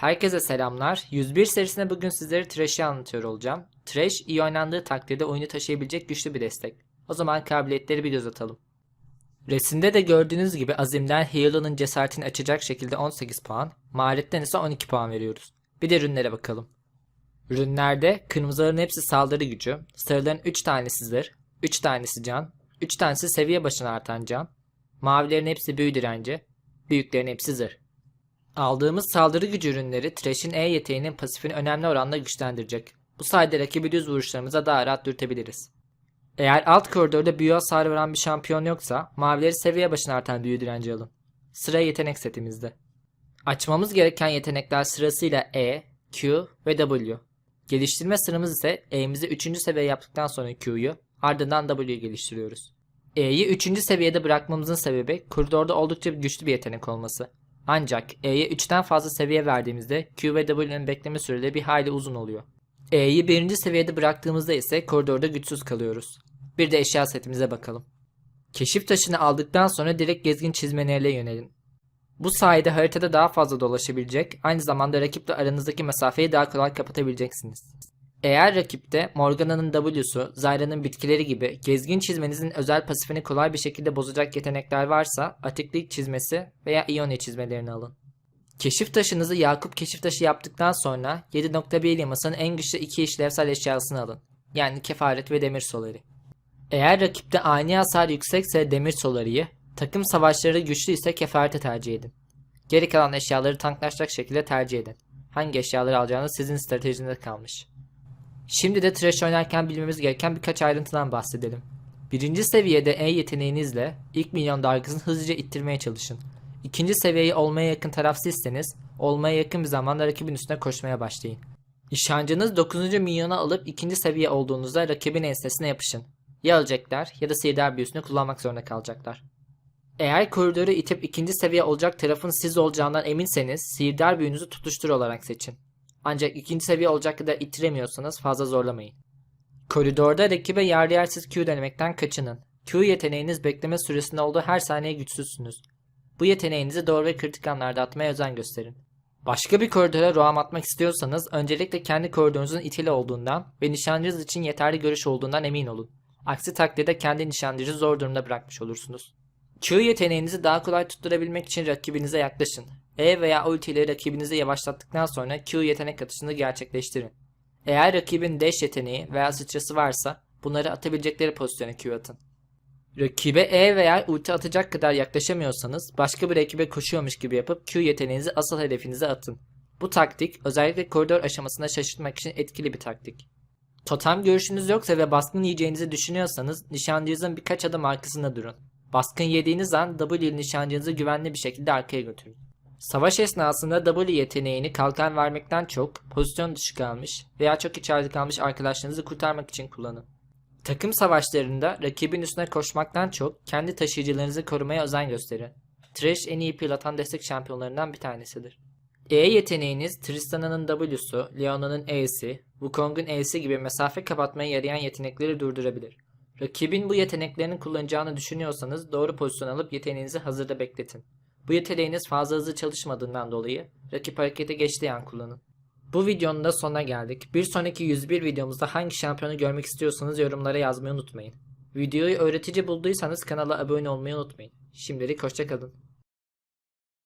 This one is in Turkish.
Herkese selamlar. 101 serisinde bugün sizlere Thrash'i anlatıyor olacağım. Thrash iyi oynandığı takdirde oyunu taşıyabilecek güçlü bir destek. O zaman kabiliyetleri bir göz atalım. Resimde de gördüğünüz gibi Azim'den Heal'ın cesaretini açacak şekilde 18 puan, Maharetten ise 12 puan veriyoruz. Bir de ürünlere bakalım. Ürünlerde kırmızıların hepsi saldırı gücü, sarıların 3 tanesi zırh, 3 tanesi can, 3 tanesi seviye başına artan can, mavilerin hepsi büyü direnci, büyüklerin hepsi zırh. Aldığımız saldırı gücü ürünleri Thresh'in E yeteneğinin pasifini önemli oranda güçlendirecek. Bu sayede rakibi düz vuruşlarımıza daha rahat dürtebiliriz. Eğer alt koridorda büyü hasarı veren bir şampiyon yoksa mavileri seviye başına artan büyü direnci alın. Sıra yetenek setimizde. Açmamız gereken yetenekler sırasıyla E, Q ve W. Geliştirme sıramız ise E'mizi 3. seviye yaptıktan sonra Q'yu ardından W'yu geliştiriyoruz. E'yi 3. seviyede bırakmamızın sebebi koridorda oldukça güçlü bir yetenek olması. Ancak E'ye 3'ten fazla seviye verdiğimizde Q ve W'nin bekleme süreleri bir hayli uzun oluyor. E'yi 1. seviyede bıraktığımızda ise koridorda güçsüz kalıyoruz. Bir de eşya setimize bakalım. Keşif taşını aldıktan sonra direkt gezgin çizmenerle yönelin. Bu sayede haritada daha fazla dolaşabilecek, aynı zamanda rakiple aranızdaki mesafeyi daha kolay kapatabileceksiniz. Eğer rakipte Morgana'nın W'su, Zyra'nın bitkileri gibi gezgin çizmenizin özel pasifini kolay bir şekilde bozacak yetenekler varsa atiklik çizmesi veya Ione çizmelerini alın. Keşif taşınızı Yakup keşif taşı yaptıktan sonra 7.1 yamasının en güçlü iki işlevsel eşyasını alın. Yani kefaret ve demir soları. Eğer rakipte ani hasar yüksekse demir solarıyı, takım savaşları güçlü ise kefareti tercih edin. Geri kalan eşyaları tanklaşacak şekilde tercih edin. Hangi eşyaları alacağınız sizin stratejinize kalmış. Şimdi de Thresh oynarken bilmemiz gereken birkaç ayrıntıdan bahsedelim. Birinci seviyede E yeteneğinizle ilk milyon dalgasını hızlıca ittirmeye çalışın. İkinci seviyeyi olmaya yakın taraf sizseniz, olmaya yakın bir zamanda rakibin üstüne koşmaya başlayın. Nişancınız 9. milyonu alıp ikinci seviye olduğunuzda rakibin ensesine yapışın. Ya alacaklar ya da sihirdar büyüsünü kullanmak zorunda kalacaklar. Eğer koridoru itip ikinci seviye olacak tarafın siz olacağından eminseniz sihirdar büyünüzü tutuştur olarak seçin. Ancak ikinci seviye olacak kadar ittiremiyorsanız fazla zorlamayın. Koridorda rakibe yer yersiz Q denemekten kaçının. Q yeteneğiniz bekleme süresinde olduğu her saniye güçsüzsünüz. Bu yeteneğinizi doğru ve kritik anlarda atmaya özen gösterin. Başka bir koridora roam atmak istiyorsanız öncelikle kendi koridorunuzun itili olduğundan ve nişancınız için yeterli görüş olduğundan emin olun. Aksi takdirde kendi nişancınızı zor durumda bırakmış olursunuz. Q yeteneğinizi daha kolay tutturabilmek için rakibinize yaklaşın. E veya ulti ile rakibinizi yavaşlattıktan sonra Q yetenek atışını gerçekleştirin. Eğer rakibin dash yeteneği veya sıçrası varsa bunları atabilecekleri pozisyona Q atın. Rakibe E veya ulti atacak kadar yaklaşamıyorsanız başka bir rakibe koşuyormuş gibi yapıp Q yeteneğinizi asıl hedefinize atın. Bu taktik özellikle koridor aşamasında şaşırtmak için etkili bir taktik. Totem görüşünüz yoksa ve baskın yiyeceğinizi düşünüyorsanız nişancınızın birkaç adım arkasında durun. Baskın yediğiniz an W nişancınızı güvenli bir şekilde arkaya götürün. Savaş esnasında W yeteneğini kalkan vermekten çok pozisyon dışı kalmış veya çok içeride kalmış arkadaşlarınızı kurtarmak için kullanın. Takım savaşlarında rakibin üstüne koşmaktan çok kendi taşıyıcılarınızı korumaya özen gösterin. Thresh en iyi pil destek şampiyonlarından bir tanesidir. E yeteneğiniz Tristana'nın W'su, Leona'nın E'si, Wukong'un E'si gibi mesafe kapatmaya yarayan yetenekleri durdurabilir. Rakibin bu yeteneklerini kullanacağını düşünüyorsanız doğru pozisyon alıp yeteneğinizi hazırda bekletin. Bu yeteneğiniz fazla hızlı çalışmadığından dolayı rakip harekete geçtiği an kullanın. Bu videonun da sonuna geldik. Bir sonraki 101 videomuzda hangi şampiyonu görmek istiyorsanız yorumlara yazmayı unutmayın. Videoyu öğretici bulduysanız kanala abone olmayı unutmayın. Şimdilik hoşçakalın.